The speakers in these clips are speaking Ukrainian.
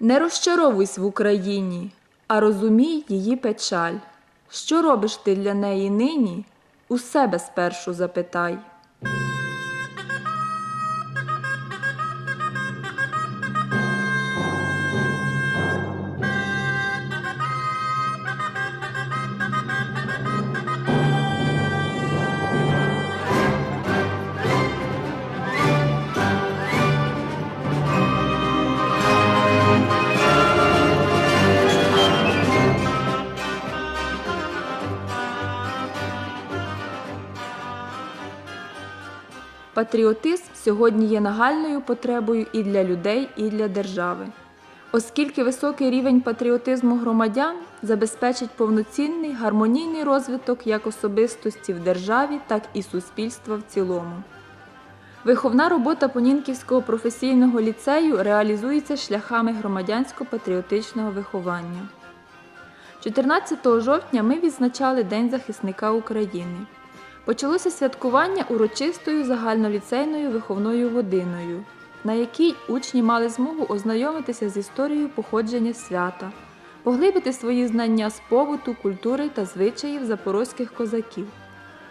Не розчаровуйся в Україні, а розумій її печаль. Що робиш ти для неї нині? У себе спершу запитай. Патріотизм сьогодні є нагальною потребою і для людей, і для держави. Оскільки високий рівень патріотизму громадян забезпечить повноцінний гармонійний розвиток як особистості в державі, так і суспільства в цілому. Виховна робота Понінківського професійного ліцею реалізується шляхами громадянсько-патріотичного виховання. 14 жовтня ми відзначали День захисника України. Почалося святкування урочистою загальноліцейною виховною годиною, на якій учні мали змогу ознайомитися з історією походження свята, поглибити свої знання з побуту, культури та звичаїв запорозьких козаків,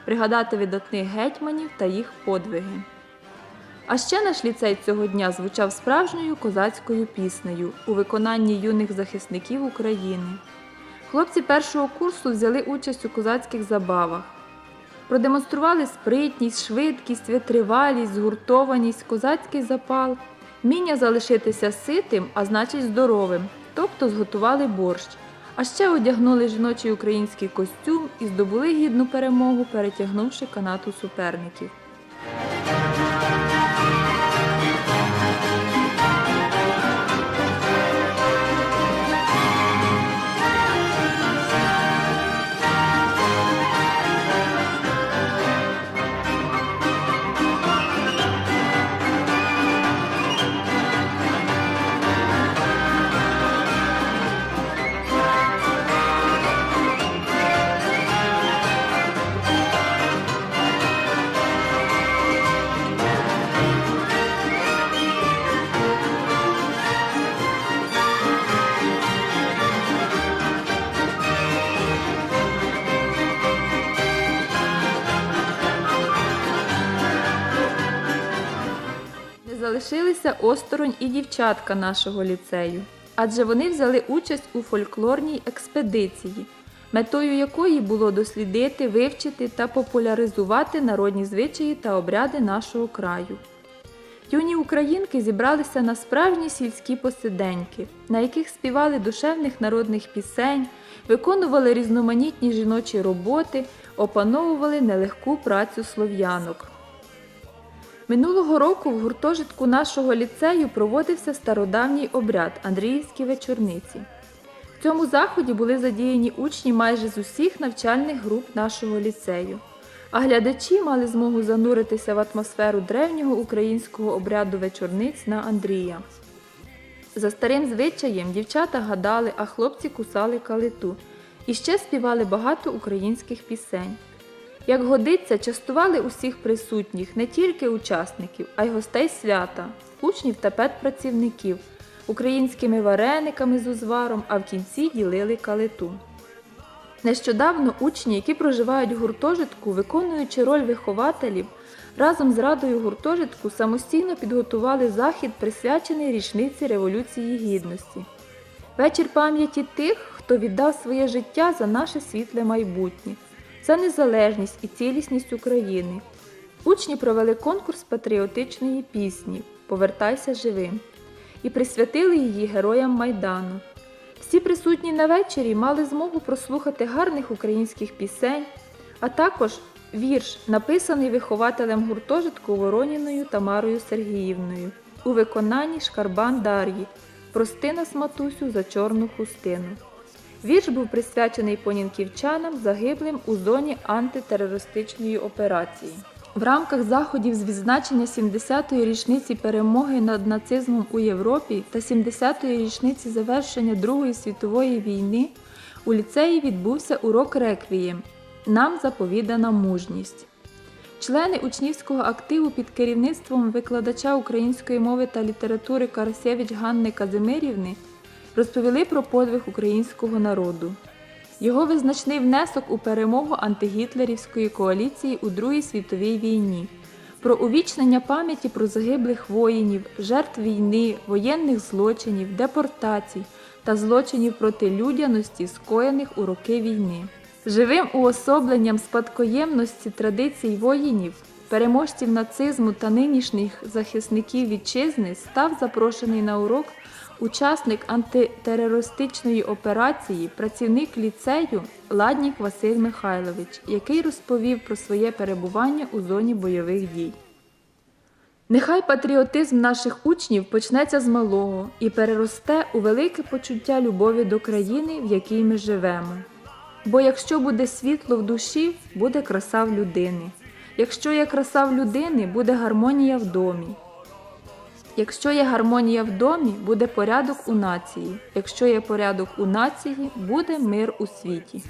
пригадати видатних гетьманів та їх подвиги. А ще наш ліцей цього дня звучав справжньою козацькою піснею у виконанні юних захисників України. Хлопці першого курсу взяли участь у козацьких забавах, продемонстрували спритність, швидкість, витривалість, згуртованість, козацький запал, вміння залишитися ситим, а значить здоровим, тобто зготували борщ. А ще одягнули жіночий український костюм і здобули гідну перемогу, перетягнувши канату суперників. Залишилися осторонь і дівчатка нашого ліцею, адже вони взяли участь у фольклорній експедиції, метою якої було дослідити, вивчити та популяризувати народні звичаї та обряди нашого краю. Юні українки зібралися на справжні сільські посиденьки, на яких співали душевних народних пісень, виконували різноманітні жіночі роботи, опановували нелегку працю слов'янок. Минулого року в гуртожитку нашого ліцею проводився стародавній обряд Андріївські вечорниці. В цьому заході були задіяні учні майже з усіх навчальних груп нашого ліцею, а глядачі мали змогу зануритися в атмосферу древнього українського обряду вечорниць на Андрія. За старим звичаєм дівчата гадали, а хлопці кусали калиту і ще співали багато українських пісень. Як годиться, частували усіх присутніх, не тільки учасників, а й гостей свята, учнів та педпрацівників, українськими варениками з узваром, а в кінці ділили калиту. Нещодавно учні, які проживають гуртожитку, виконуючи роль вихователів, разом з радою гуртожитку самостійно підготували захід, присвячений річниці Революції Гідності. Вечір пам'яті тих, хто віддав своє життя за наше світле майбутнє, за незалежність і цілісність України. Учні провели конкурс патріотичної пісні Повертайся живим і присвятили її героям Майдану. Всі присутні на вечорі мали змогу прослухати гарних українських пісень, а також вірш, написаний вихователем гуртожитку Вороніною Тамарою Сергіївною у виконанні Шкарбан Дар'ї Прости нас, матусю, за чорну хустину. Вірш був присвячений понінківчанам, загиблим у зоні антитерористичної операції. В рамках заходів з відзначення 70-ї річниці перемоги над нацизмом у Європі та 70-ї річниці завершення Другої світової війни у ліцеї відбувся урок реквієм Нам заповідана мужність. Члени учнівського активу під керівництвом викладача української мови та літератури Карасєвич Ганни Казимирівни розповіли про подвиг українського народу. Його визначний внесок у перемогу антигітлерівської коаліції у Другій світовій війні, про увічнення пам'яті про загиблих воїнів, жертв війни, воєнних злочинів, депортацій та злочинів проти людяності, скоєних у роки війни. Живим уособленням спадкоємності традицій воїнів, переможців нацизму та нинішніх захисників вітчизни став запрошений на урок учасник антитерористичної операції, працівник ліцею Ладнік Василь Михайлович, який розповів про своє перебування у зоні бойових дій. Нехай патріотизм наших учнів почнеться з малого і переросте у велике почуття любові до країни, в якій ми живемо. Бо якщо буде світло в душі, буде краса в людини. Якщо є краса в людини, буде гармонія в домі. Якщо є гармонія в домі, буде порядок у нації. Якщо є порядок у нації, буде мир у світі.